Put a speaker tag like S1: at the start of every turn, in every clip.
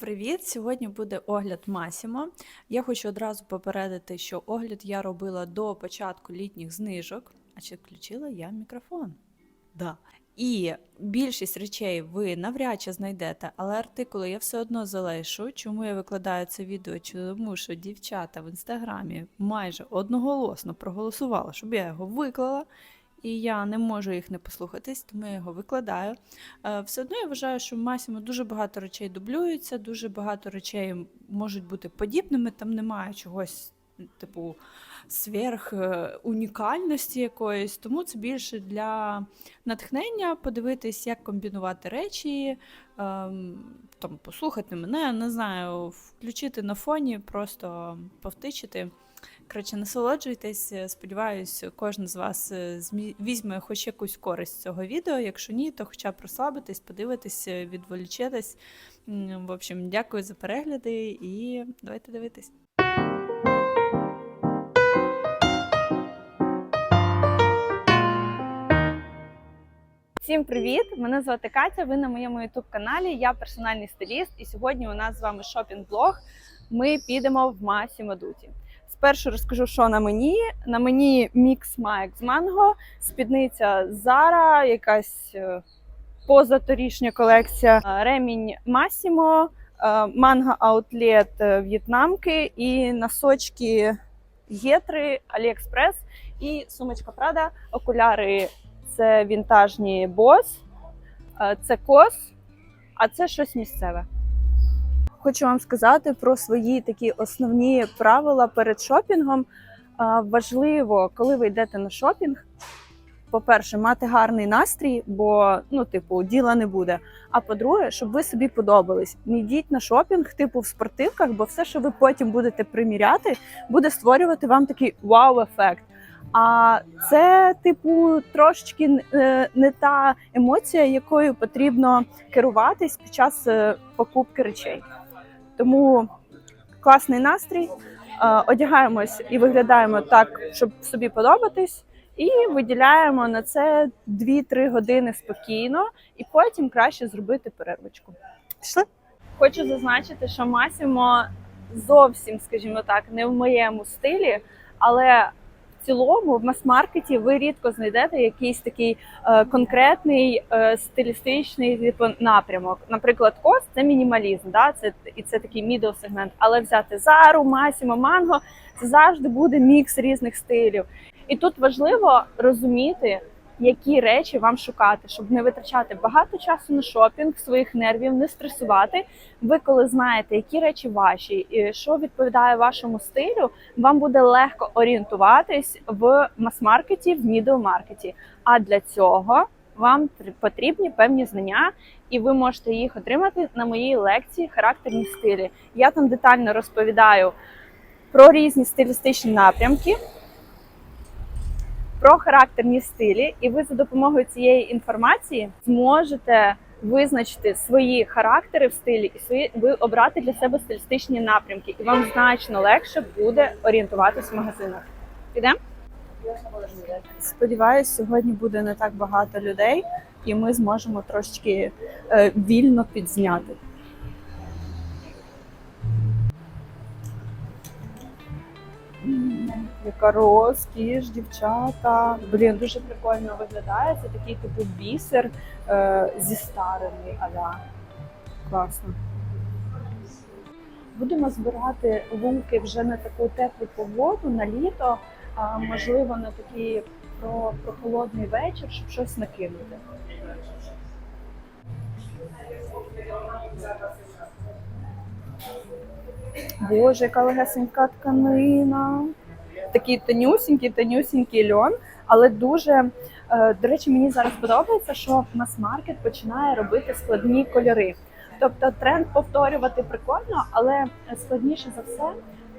S1: Привіт! Сьогодні буде огляд Масімо. Я хочу одразу попередити, що огляд я робила до початку літніх знижок. А чи включила я мікрофон? Да. І більшість речей ви навряд чи знайдете, але артикули я все одно залишу. Чому я викладаю це відео? Тому що дівчата в інстаграмі майже одноголосно проголосували, щоб я його виклала. І я не можу їх не послухатись, тому я його викладаю. Е, Все одно я вважаю, що в Масімо дуже багато речей дублюються, дуже багато речей можуть бути подібними. Там немає чогось, типу, сверх е, унікальності якоїсь. Тому це більше для натхнення, подивитись, як комбінувати речі, ем, там, послухати мене, не знаю, включити на фоні, просто повтичити. Коротше, насолоджуйтесь. Сподіваюсь, кожен з вас е, візьме хоч якусь користь з цього відео. Якщо ні, то хоча б розслабитись, подивитись, е, відволічитись. В общем, дякую за перегляди і давайте дивитись. Всім привіт! Мене звати Катя. Ви на моєму youtube каналі. Я персональний стиліст, і сьогодні у нас з вами шопінг-блог. Ми підемо в Масі Мадуті. Спершу розкажу, що на мені. На мені мікс Майк з манго, спідниця Zara, якась е, позаторішня колекція, е, ремінь Massimo, е, манго аутлет в'єтнамки і носочки Єтри, Аліекспрес і сумочка Prada, окуляри це вінтажні е, це кос, а це щось місцеве. Хочу вам сказати про свої такі основні правила перед шопінгом. Важливо, коли ви йдете на шопінг, по-перше, мати гарний настрій, бо ну, типу, діла не буде. А по-друге, щоб ви собі подобались. Не йдіть на шопінг, типу в спортивках, бо все, що ви потім будете приміряти, буде створювати вам такий вау-ефект. А це, типу, трошечки е, не та емоція, якою потрібно керуватись під час е, покупки речей. Тому класний настрій, е, одягаємось і виглядаємо так, щоб собі подобатись, і виділяємо на це 2-3 години спокійно, і потім краще зробити перервочку. Пішли? Хочу зазначити, що Масімо зовсім, скажімо так, не в моєму стилі, але в цілому в мас-маркеті ви рідко знайдете якийсь такий е, конкретний е, стилістичний типу, напрямок. Наприклад, кос це мінімалізм, да? це, і це такий мідл сегмент. Але взяти зару, масімо, манго це завжди буде мікс різних стилів. І тут важливо розуміти, які речі вам шукати, щоб не витрачати багато часу на шопінг, своїх нервів, не стресувати. Ви коли знаєте, які речі ваші, і що відповідає вашому стилю, вам буде легко орієнтуватись в мас-маркеті, в мідл-маркеті. А для цього вам тр- потрібні певні знання, і ви можете їх отримати на моїй лекції Характерні стилі. Я там детально розповідаю про різні стилістичні напрямки, про характерні стилі, і ви за допомогою цієї інформації зможете визначити свої характери в стилі і свої ви обрати для себе стилістичні напрямки, і вам значно легше буде орієнтуватись в магазинах. Підемо? Сподіваюсь, сьогодні буде не так багато людей, і ми зможемо трошечки е, вільно підзняти. Яка розкіш, дівчата. Блін, дуже прикольно виглядає. Це такий типу бісер е, зі старими аля. Класно. Будемо збирати луки вже на таку теплу погоду, на літо, а можливо на такий про, прохолодний вечір, щоб щось накинути. Боже, яка легесенька тканина. Такий тонюсінький, тонюсінький льон, але дуже е, до речі, мені зараз подобається, що мас-маркет починає робити складні кольори. Тобто тренд повторювати прикольно, але складніше за все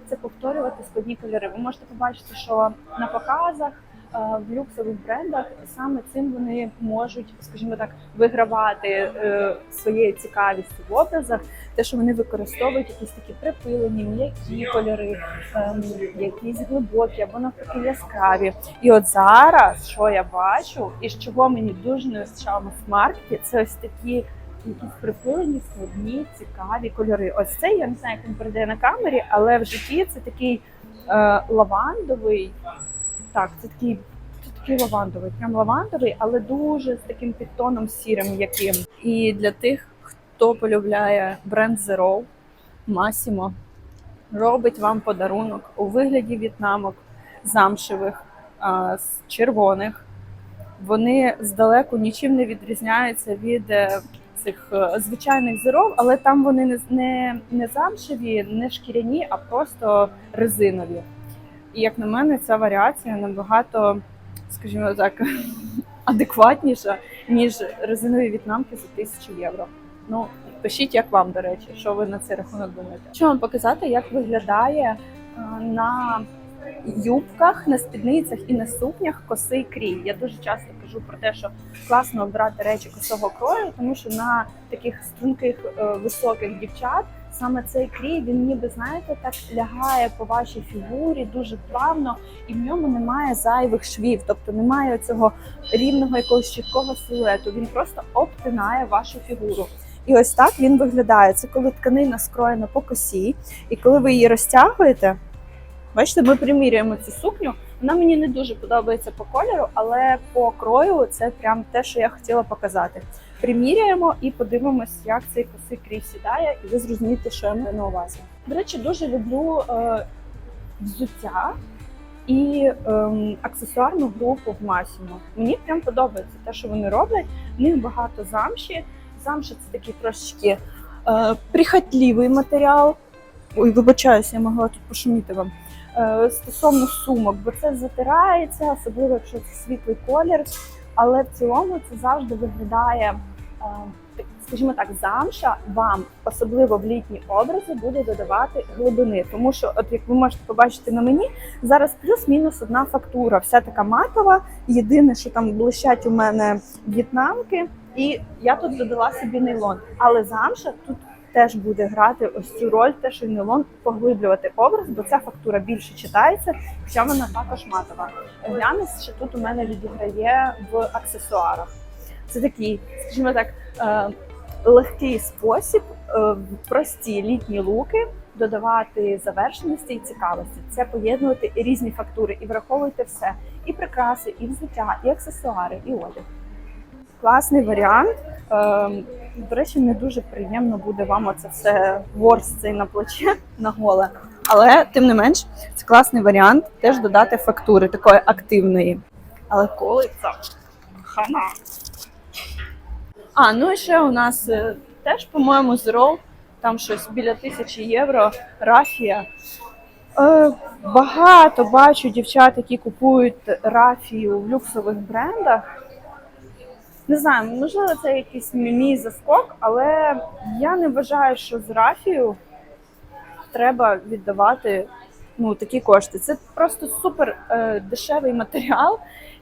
S1: це повторювати складні кольори. Ви можете побачити, що на показах в люксових брендах саме цим вони можуть, скажімо так, вигравати е, своєю цікавістю в образах. Те, що вони використовують якісь такі припилені, м'які кольори, ем, якісь глибокі або навпаки яскраві. І от зараз, що я бачу, і з чого мені дуже не вистачало в маркеті, це ось такі якісь припилені, складні, цікаві кольори. Ось цей я не знаю, як він передає на камері, але в житті це такий е, лавандовий. Так, це такий, це такий лавандовий, прям лавандовий, але дуже з таким підтоном сірим яким. І для тих, хто полюбляє бренд Zero, Massimo робить вам подарунок у вигляді в'єтнамок замшевих, червоних. Вони здалеку нічим не відрізняються від е, цих е, звичайних зеров, але там вони не, не, не замшеві, не шкіряні, а просто резинові. І як на мене, ця варіація набагато, скажімо так, адекватніша, ніж резинові в'єтнамки за тисячу євро. Ну, пишіть, як вам, до речі, що ви на цей рахунок думаєте. Хочу вам показати, як виглядає е, на юбках, на спідницях і на сукнях косий крій. Я дуже часто кажу про те, що класно обрати речі косого крою, тому що на таких струнких е, високих дівчат саме цей крій він ніби знаєте так лягає по вашій фігурі дуже плавно, і в ньому немає зайвих швів, тобто немає цього рівного якогось чіткого силуету. Він просто обтинає вашу фігуру. І ось так він виглядає. Це коли тканина скроєна по косі, і коли ви її розтягуєте. Бачите, ми примірюємо цю сукню. Вона мені не дуже подобається по кольору, але по крою це прям те, що я хотіла показати. Приміряємо і подивимось, як цей косий крій сідає, і ви зрозумієте, що я маю на увазі. До речі, дуже люблю е, взуття і ем, аксесуарну групу в Massimo. Мені прям подобається те, що вони роблять. В них багато замші. Замша це такий трошечки е, прихотливий матеріал. Ой, вибачаюся, я могла тут пошуміти вам. Е, стосовно сумок, бо це затирається, особливо якщо це світлий колір. Але в цілому це завжди виглядає, е, скажімо так, замша вам, особливо в літні образи, буде додавати глибини. Тому що, от як ви можете побачити на мені, зараз плюс-мінус одна фактура, вся така матова. Єдине, що там блищать у мене в'єтнамки, і я тут додала собі нейлон. Але замша тут теж буде грати ось цю роль, те, що нейлон поглиблювати образ, бо ця фактура більше читається, хоча вона також матова. Глянець ще тут у мене відіграє в аксесуарах. Це такий, скажімо так, е, легкий спосіб е, прості літні луки додавати завершеності і цікавості. Це поєднувати різні фактури і враховуйте все: і прикраси, і взуття, і аксесуари, і одяг. Класний варіант. Ем, До речі, не дуже приємно буде вам оце все ворс цей на плече на голе. Але тим не менш, це класний варіант теж додати фактури такої активної. Але коли це хана. А, ну і ще у нас е, теж, по-моєму, Zero, там щось біля тисячі євро, рафія. Е, багато бачу дівчат, які купують рафію в люксових брендах. Не знаю, можливо, це якийсь мій заскок, але я не вважаю, що з рафію треба віддавати ну, такі кошти. Це просто супер е, дешевий матеріал.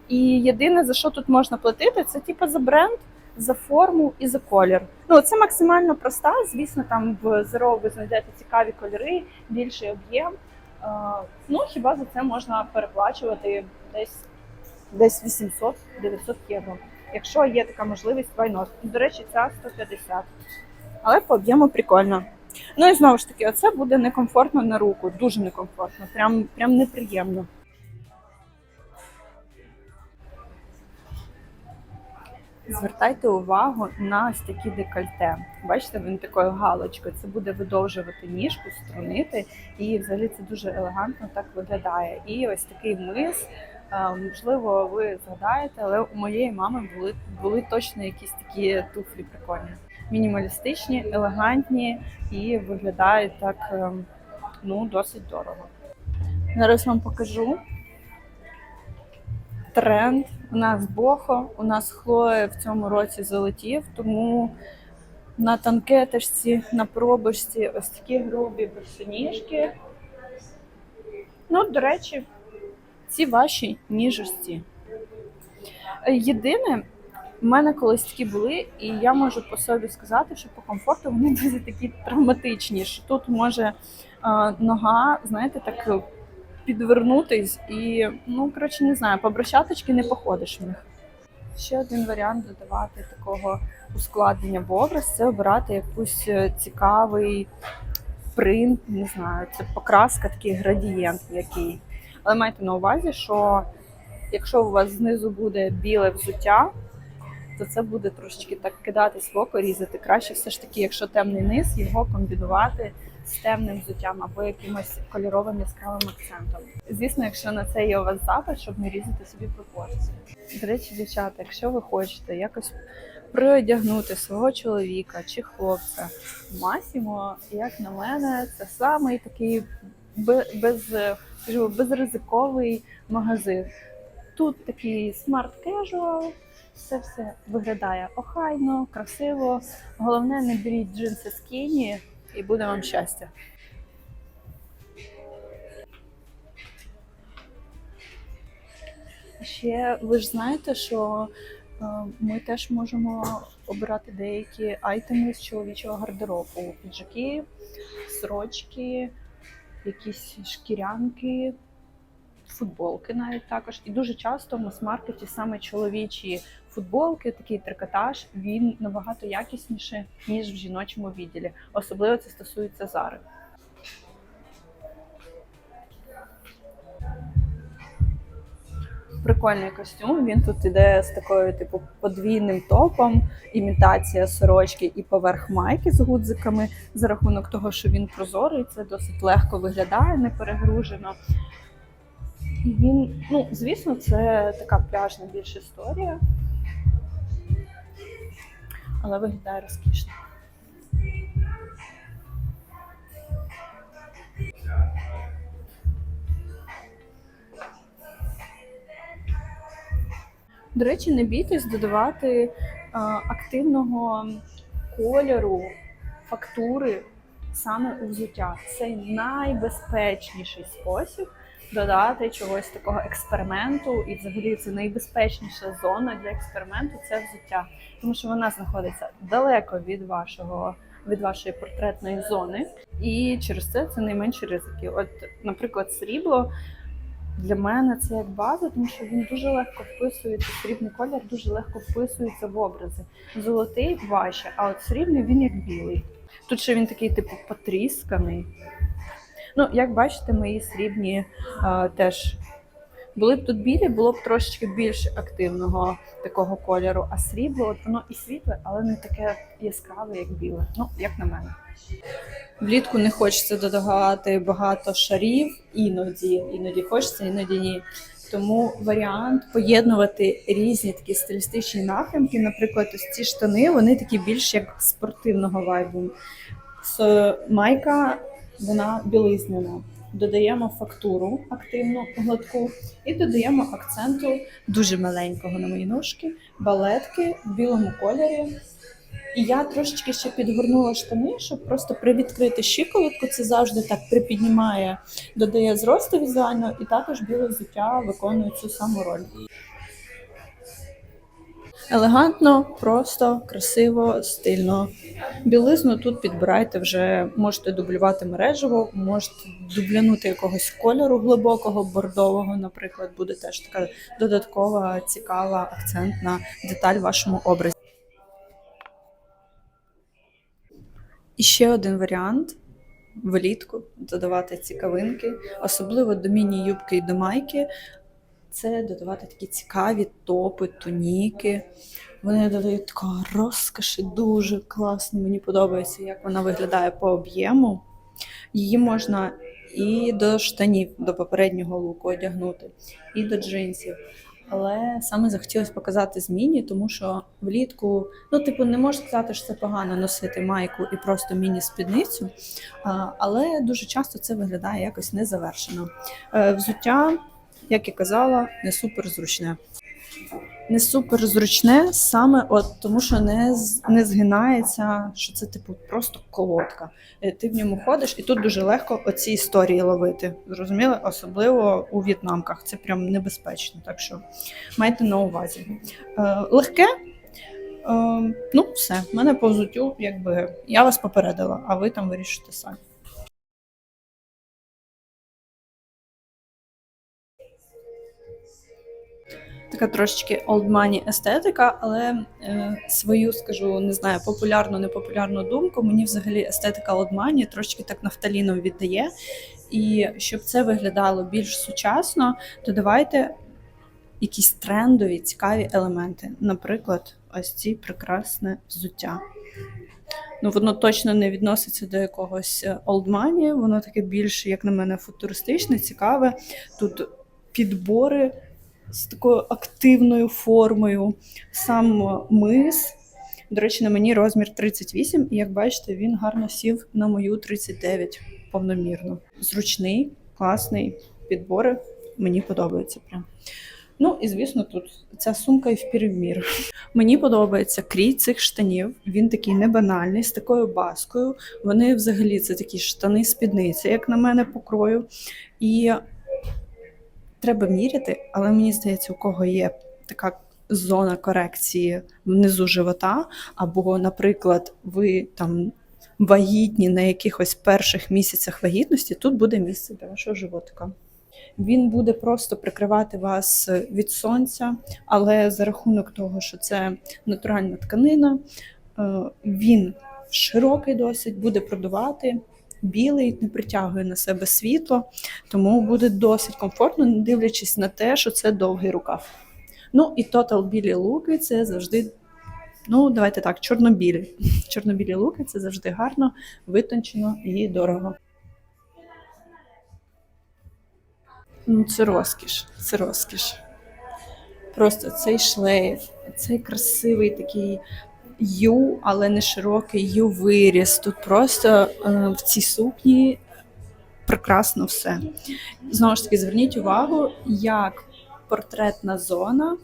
S1: І єдине, за що тут можна платити, це типу за бренд, за форму і за колір. Ну, це максимально проста. Звісно, там в Zero ви знайдете цікаві кольори, більший об'єм. Е, ну, хіба за це можна переплачувати десь, десь 800-900 євро. Якщо є така можливість, вайнот. До речі, ця 150. Але по об'єму прикольно. Ну і знову ж таки, оце буде некомфортно на руку, дуже некомфортно, прям, прям неприємно. Звертайте увагу на ось такі декольте. Бачите, він такою галочкою. Це буде видовжувати ніжку, струнити, і взагалі це дуже елегантно так виглядає. І ось такий мис. Е, Можливо, ви згадаєте, але у моєї мами були, були точно якісь такі туфлі прикольні. Мінімалістичні, елегантні і виглядають так ем, ну, досить дорого. Зараз вам покажу тренд. У нас бохо, у нас хлоє в цьому році залетів, тому на танкеточці, на пробочці ось такі грубі босоніжки. Ну, до речі, ці ваші ніжості. Е, Єдине, в мене колись такі були, і я можу по собі сказати, що по комфорту вони дуже такі травматичні. Що тут може е, нога, знаєте, так підвернутись і, ну, коротше, не знаю, по брусчаточки не походиш в них. Ще один варіант додавати такого ускладнення в образ це обирати якийсь е, цікавий принт, не знаю, це покраска, такий градієнт який. Але майте на увазі, що якщо у вас знизу буде біле взуття, то це буде трошечки так кидатись в око, різати. Краще все ж таки, якщо темний низ, його комбінувати з темним взуттям або якимось кольоровим яскравим акцентом. Звісно, якщо на це є у вас запит, щоб не різати собі пропорції. До речі, дівчата, якщо ви хочете якось приодягнути свого чоловіка чи хлопця, Масімо, як на мене, це самий такий бе- без, скажімо, безризиковий магазин. Тут такий смарт casual, це все виглядає охайно, красиво. Головне, не беріть джинси скіні і буде вам щастя. Ще ви ж знаєте, що е, ми теж можемо обирати деякі айтеми з чоловічого гардеробу: піджаки, сорочки, якісь шкірянки, футболки навіть також. І дуже часто в мас-маркеті саме чоловічі футболки, такий трикотаж, він набагато якісніший, ніж в жіночому відділі. Особливо це стосується зари. Прикольний костюм. Він тут іде з такою, типу, подвійним топом, імітація сорочки і поверх майки з гудзиками. За рахунок того, що він прозорий, це досить легко виглядає, не перегружено. Він, ну, звісно, це така пляжна більш історія. Але виглядає розкішно. До речі, не бійтесь додавати а, активного кольору, фактури саме у взуття. Це найбезпечніший спосіб додати чогось такого експерименту, і взагалі це найбезпечніша зона для експерименту це взуття, тому що вона знаходиться далеко від вашого. Від вашої портретної зони, і через це це найменші ризики. От, наприклад, срібло для мене це як база, тому що він дуже легко вписується, срібний колір дуже легко вписується в образи. Золотий важче, а от срібний він як білий. Тут ще він такий, типу, потрісканий. Ну, як бачите, мої срібні а, теж були б тут білі, було б трошечки більш активного такого кольору. А срібло, от воно і світле, але не таке яскраве, як біле. Ну, як на мене. Влітку не хочеться додавати багато шарів, іноді, іноді хочеться, іноді ні. Тому варіант поєднувати різні такі стилістичні напрямки. Наприклад, ось ці штани, вони такі більш як спортивного вайбу. Майка, вона білизняна. Додаємо фактуру активну гладку і додаємо акценту дуже маленького на мої ножки, балетки в білому кольорі. І я трошечки ще підгорнула штани, щоб просто привідкрити щиколотку. Це завжди так припіднімає, додає зросту візуально, і також біле взуття виконує цю саму роль. Елегантно, просто, красиво, стильно. Білизну тут підбирайте вже, можете дублювати мережево, можете дублянути якогось кольору глибокого, бордового, наприклад, буде теж така додаткова, цікава, акцентна деталь в вашому образі. І ще один варіант влітку додавати цікавинки, особливо до міні-юбки і до майки. Це додавати такі цікаві топи, туніки. Вони додають такого розкоші, дуже класно. Мені подобається, як вона виглядає по об'єму. Її можна і до штанів, до попереднього луку одягнути, і до джинсів. Але саме захотілося показати зміні, тому що влітку, ну, типу, не можу сказати, що це погано носити майку і просто міні-спідницю, але дуже часто це виглядає якось незавершено. Е, Взуття, як і казала, не супер зручне. Не супер зручне саме от тому, що не, не згинається, що це типу просто колодка. Е, Ти в ньому ходиш, і тут дуже легко оці історії ловити. Зрозуміли? Особливо у в'єтнамках. Це прям небезпечно. Так що майте на увазі. Е, легке. Е, ну, все, мене по взуттю, якби я вас попередила, а ви там вирішите самі. Така трошечки old естетика, але е, свою скажу, не знаю, популярну, непопулярну думку. Мені взагалі естетика old money трошечки так нафталіном віддає. І щоб це виглядало більш сучасно, то давайте якісь трендові, цікаві елементи. Наприклад, ось ці прекрасне взуття. Ну, воно точно не відноситься до якогось е, old money, воно таке більш, як на мене, футуристичне, цікаве. Тут підбори з такою активною формою, сам мис. До речі, на мені розмір 38, і як бачите, він гарно сів на мою 39 повномірно. Зручний, класний підбори. Мені подобається прям. Ну і звісно, тут ця сумка і в перемір. Мені подобається крій цих штанів. Він такий не банальний, з такою баскою. Вони взагалі це такі штани спідниці, як на мене, по крою. І треба міряти, але мені здається, у кого є така зона корекції внизу живота, або, наприклад, ви там вагітні на якихось перших місяцях вагітності, тут буде місце для вашого животика. Він буде просто прикривати вас від сонця, але за рахунок того, що це натуральна тканина, е, він широкий досить, буде продувати. Білий не притягує на себе світло, тому буде досить комфортно, не дивлячись на те, що це довгий рукав. Ну і Total білі луки це завжди, ну давайте так, чорнобілі. Чорнобілі луки це завжди гарно, витончено і дорого. Ну, це розкіш, це розкіш. Просто цей шлейф, цей красивий такий ю, але не широкий ю виріс. Тут просто е, в цій сукні прекрасно все. Знову ж таки, зверніть увагу, як портретна зона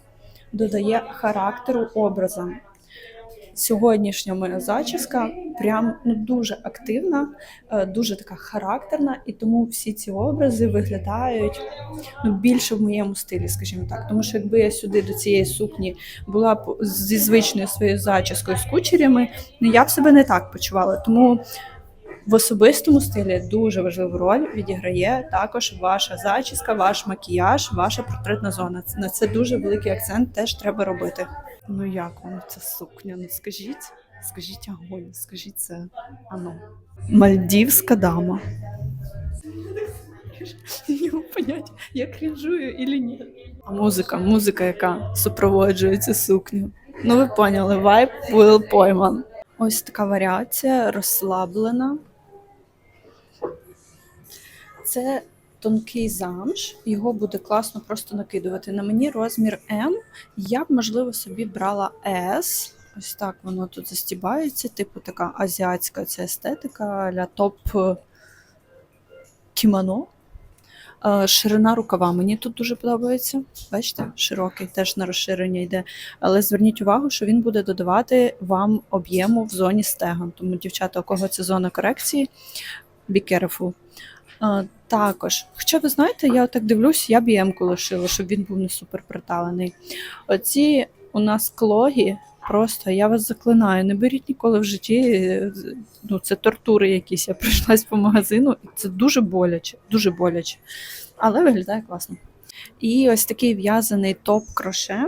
S1: додає характеру образам. Сьогоднішня моя зачіска прям ну, дуже активна, е, дуже така характерна, і тому всі ці образи виглядають ну, більше в моєму стилі, скажімо так. Тому що якби я сюди до цієї сукні була б зі звичною своєю зачіскою з кучерями, ну я б себе не так почувала. Тому в особистому стилі дуже важливу роль відіграє також ваша зачіска, ваш макіяж, ваша портретна зона. На це дуже великий акцент теж треба робити. Ну як вам ця сукня? Ну скажіть, скажіть огонь, скажіть це. Ану. Мальдівська дама. Не можу понять, я крінжую или ні. А музика, музика, яка супроводжує цю сукню. Ну ви поняли, вайб Will пойман. Ось така варіація розслаблена. Це тонкий замш, його буде класно просто накидувати. На мені розмір М. Я б, можливо, собі брала S. Ось так воно тут застібається, типу така азіатська ця естетика ля топ кімоно. Е, Ширина рукава мені тут дуже подобається. Бачите, широкий, теж на розширення йде. Але зверніть увагу, що він буде додавати вам об'єму в зоні стегон. Тому, дівчата, у кого це зона корекції, be careful. Також, хоча ви знаєте, я так дивлюсь, я б ємку лишила, щоб він був не супер приталений. Оці у нас клогі, просто я вас заклинаю, не беріть ніколи в житті. е, Ну, це тортури якісь. Я прийшлась по магазину, і це дуже боляче, дуже боляче. Але виглядає класно. І ось такий в'язаний топ-кроше.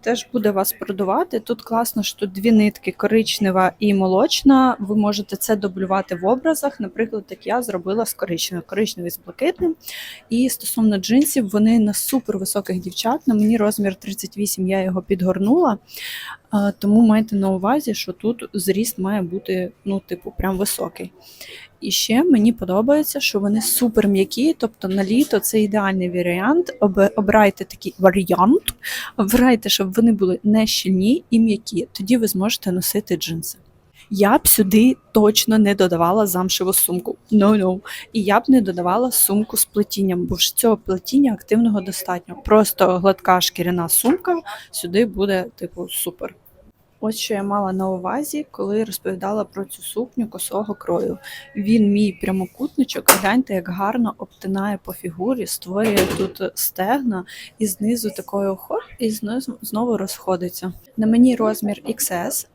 S1: Теж буде вас продувати. Тут класно, що дві нитки коричнева і молочна. Ви можете це дублювати в образах. Наприклад, як я зробила з коричневим, коричневий з блакитним. І стосовно джинсів, вони на супер високих дівчат. На мені розмір 38, я його підгорнула. Тому майте на увазі, що тут зріст має бути, ну, типу, прям високий. І ще мені подобається, що вони супер м'які, тобто на літо це ідеальний варіант. Обирайте такий варіант, обирайте, щоб вони були не щільні і м'які. Тоді ви зможете носити джинси. Я б сюди точно не додавала замшеву сумку. No, no. І я б не додавала сумку з плетінням, бо ж цього плетіння активного достатньо. Просто гладка шкіряна сумка сюди буде, типу, супер. Ось що я мала на увазі, коли розповідала про цю сукню косого крою. Він мій прямокутничок. Гляньте, як гарно обтинає по фігурі, створює тут стегна і знизу такою хоп, і знизу знову розходиться. На мені розмір XS.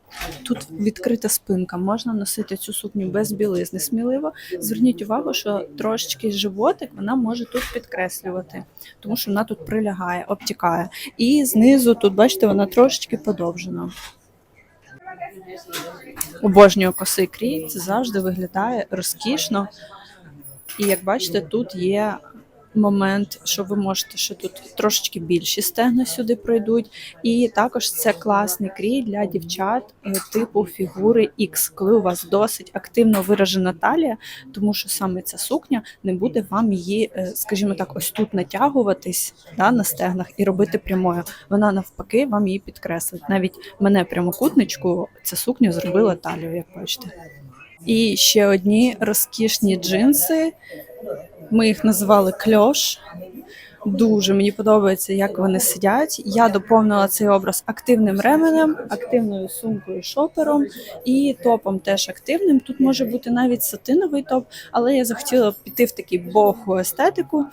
S1: Тут відкрита спинка, можна носити цю сукню без білизни сміливо. Зверніть увагу, що трошечки животик вона може тут підкреслювати, тому що вона тут прилягає, обтікає. І знизу тут, бачите, вона трошечки подовжена. Обожнюю косий крій, завжди виглядає розкішно. І як бачите, тут є момент, що ви можете, що тут трошечки більші стегна сюди пройдуть. І також це класний крій для дівчат е, типу фігури X, коли у вас досить активно виражена талія, тому що саме ця сукня не буде вам її, е, скажімо так, ось тут натягуватись да, на стегнах і робити прямою. Вона навпаки вам її підкреслить. Навіть мене прямокутничку ця сукня зробила талію, як бачите. І ще одні розкішні джинси. Ми їх називали кльош. Дуже мені подобається, як вони сидять. Я доповнила цей образ активним ременем, активною сумкою шопером і топом теж активним. Тут може бути навіть сатиновий топ, але я захотіла піти в такий боху естетику.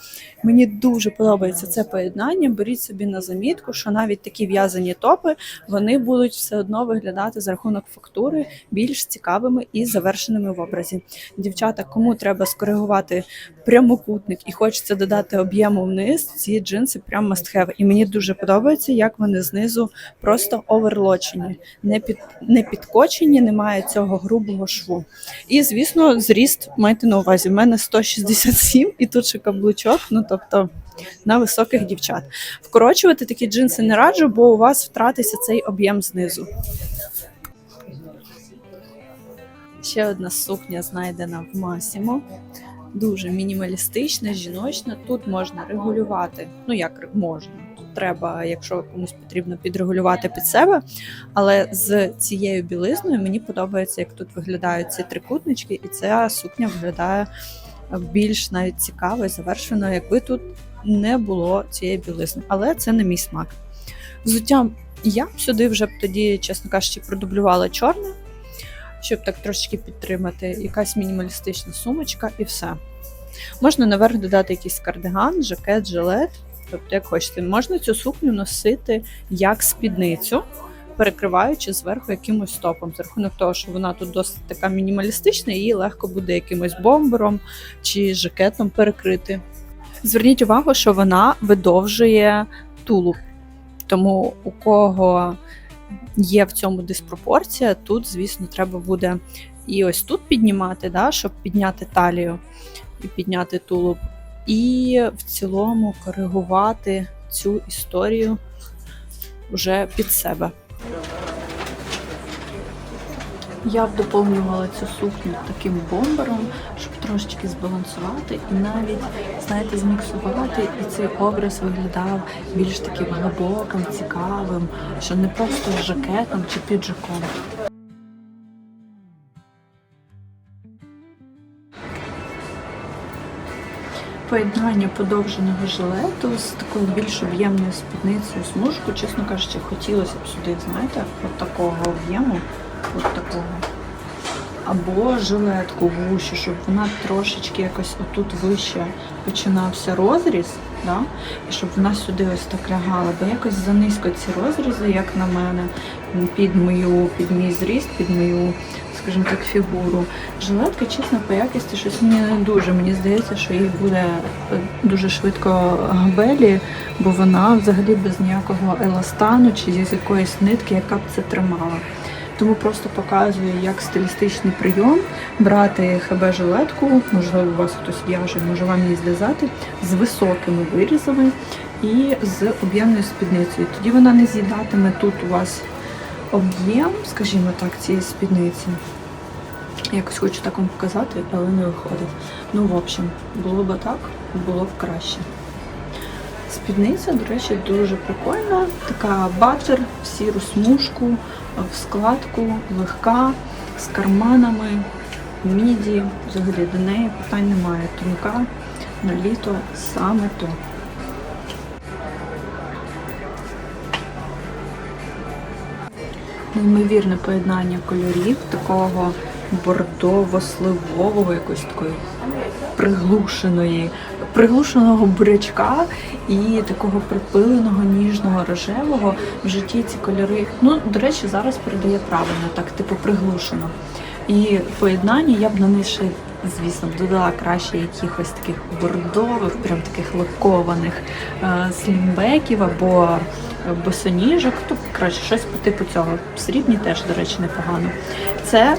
S1: Мені дуже подобається це поєднання. Беріть собі на замітку, що навіть такі в'язані топи вони будуть все одно виглядати за рахунок фактури більш цікавими і завершеними в образі. Дівчата, кому треба скоригувати прямокутник і хочеться додати об'єму вниз, ці джинси прям must have. І мені дуже подобається, як вони знизу просто оверлочені, не під не підкочені, немає цього грубого шву. І звісно, зріст майте на увазі. в мене 167 і тут ще каблучок. Ну тобто. На високих дівчат вкорочувати такі джинси не раджу, бо у вас втратиться цей об'єм знизу. Ще одна сукня знайдена в Масімо. Дуже мінімалістична, жіночна. Тут можна регулювати. Ну як можна? Тут треба, якщо комусь потрібно підрегулювати під себе. Але з цією білизною мені подобається, як тут виглядають ці трикутнички, і ця сукня виглядає більш навіть цікаво і завершено, якби тут не було цієї білизни. Але це не мій смак. Взуття я б сюди вже б тоді, чесно кажучи, продублювала чорне щоб так трошечки підтримати, якась мінімалістична сумочка і все. Можна наверх додати якийсь кардиган, жакет, жилет. Тобто, як хочете, можна цю сукню носити як спідницю, перекриваючи зверху якимось топом. За рахунок того, що вона тут досить така мінімалістична, її легко буде якимось бомбером чи жакетом перекрити. Зверніть увагу, що вона видовжує тулуб. Тому у кого є в цьому диспропорція. Тут, звісно, треба буде і ось тут піднімати, да, щоб підняти талію і підняти тулуб, і в цілому коригувати цю історію вже під себе. Я б доповнювала цю сукню таким бомбером, щоб трошечки збалансувати і навіть, знаєте, зміксувати, і цей образ виглядав більш таким глибоким, цікавим, що не просто жакетом чи піджаком. Поєднання подовженого жилету з такою більш об'ємною спідницею смужку, чесно кажучи, хотілося б сюди, знаєте, от такого об'єму от такого. Або жилетку вущу, щоб вона трошечки якось отут вище починався розріз, да? і щоб вона сюди ось так лягала. Бо якось занизько ці розрізи, як на мене, під мою, під мій зріст, під мою, скажімо так, фігуру. Жилетка, чесно, по якості щось мені не дуже. Мені здається, що їй буде дуже швидко габелі, бо вона взагалі без ніякого еластану чи з якоїсь нитки, яка б це тримала. Тому просто показую, як стилістичний прийом брати ХБ-жилетку, можливо, у вас хтось в'яже, може вам її зв'язати, з високими вирізами і з об'ємною спідницею. Тоді вона не з'їдатиме тут у вас об'єм, скажімо так, цієї спідниці. Якось хочу так вам показати, але не виходить. Ну, в общем, було б так, було б краще. Спідниця, до речі, дуже прикольна. Така батер в сіру смужку, в складку, легка, з карманами, міді. Взагалі до неї питань немає. Тонка на літо саме то. Неймовірне поєднання кольорів, такого
S2: бордово-сливового, якоїсь такої приглушеної, приглушеного бурячка і такого припиленого ніжного рожевого. В житті ці кольори, ну, до речі, зараз передає правильно, так, типу, приглушено. І в поєднанні я б на них ще, звісно, додала краще якихось таких бордових, прям таких лакованих е, слімбеків або босоніжок. Тобто, коротше, щось по типу цього. Срібні теж, до речі, непогано. Це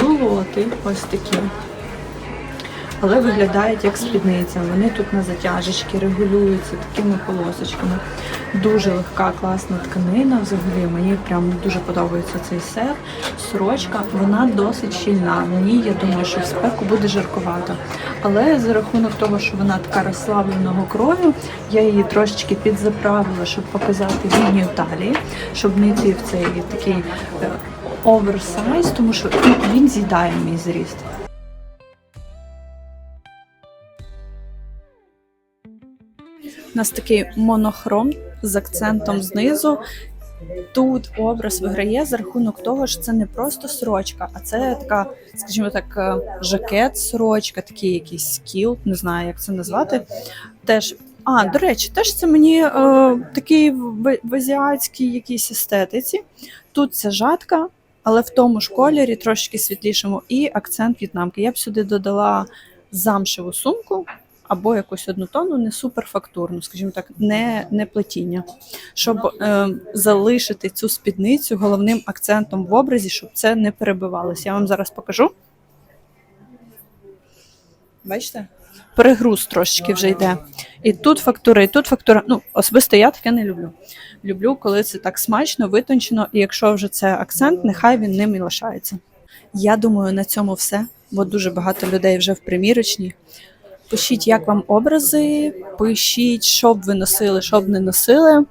S2: чулоти ось такі. Але виглядають як спідниця. Вони тут на затяжечки регулюються такими полосочками. Дуже легка, класна тканина. Взагалі мені прям дуже подобається цей сет. Сорочка, вона досить щільна. Мені я думаю, що в спеку буде жарковато. Але за рахунок того, що вона така розслабленого крою, я її трошечки підзаправила, щоб показати лінію талії, щоб не йти в цей такий е, оверсайз, тому що він з'їдає мій зріст.
S1: У нас такий монохром з акцентом знизу. Тут образ виграє за рахунок того, що це не просто сорочка, а це така, скажімо так, е, жакет, сорочка, такий якийсь скіл, не знаю, як це назвати. Теж, а, до речі, теж це мені е, такий в, в азіатській якійсь естетиці. Тут це жатка, але в тому ж кольорі, трошки світлішому, і акцент в'єтнамки. Я б сюди додала замшеву сумку або якусь однотонну, не суперфактурну, скажімо так, не, не плетіння, щоб е, залишити цю спідницю головним акцентом в образі, щоб це не перебивалося. Я вам зараз покажу. Бачите? Перегруз трошечки вже йде. І тут фактура, і тут фактура. Ну, особисто я таке не люблю. Люблю, коли це так смачно, витончено, і якщо вже це акцент, нехай він ним і лишається. Я думаю, на цьому все, бо дуже багато людей вже в примірочній. Пишіть, як вам образи, пишіть, що б ви носили, що б не носили,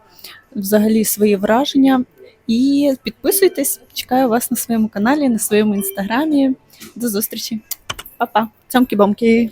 S1: взагалі свої враження. І підписуйтесь, чекаю вас на своєму каналі, на своєму інстаграмі. До зустрічі. Па-па. Ciąki, bąki.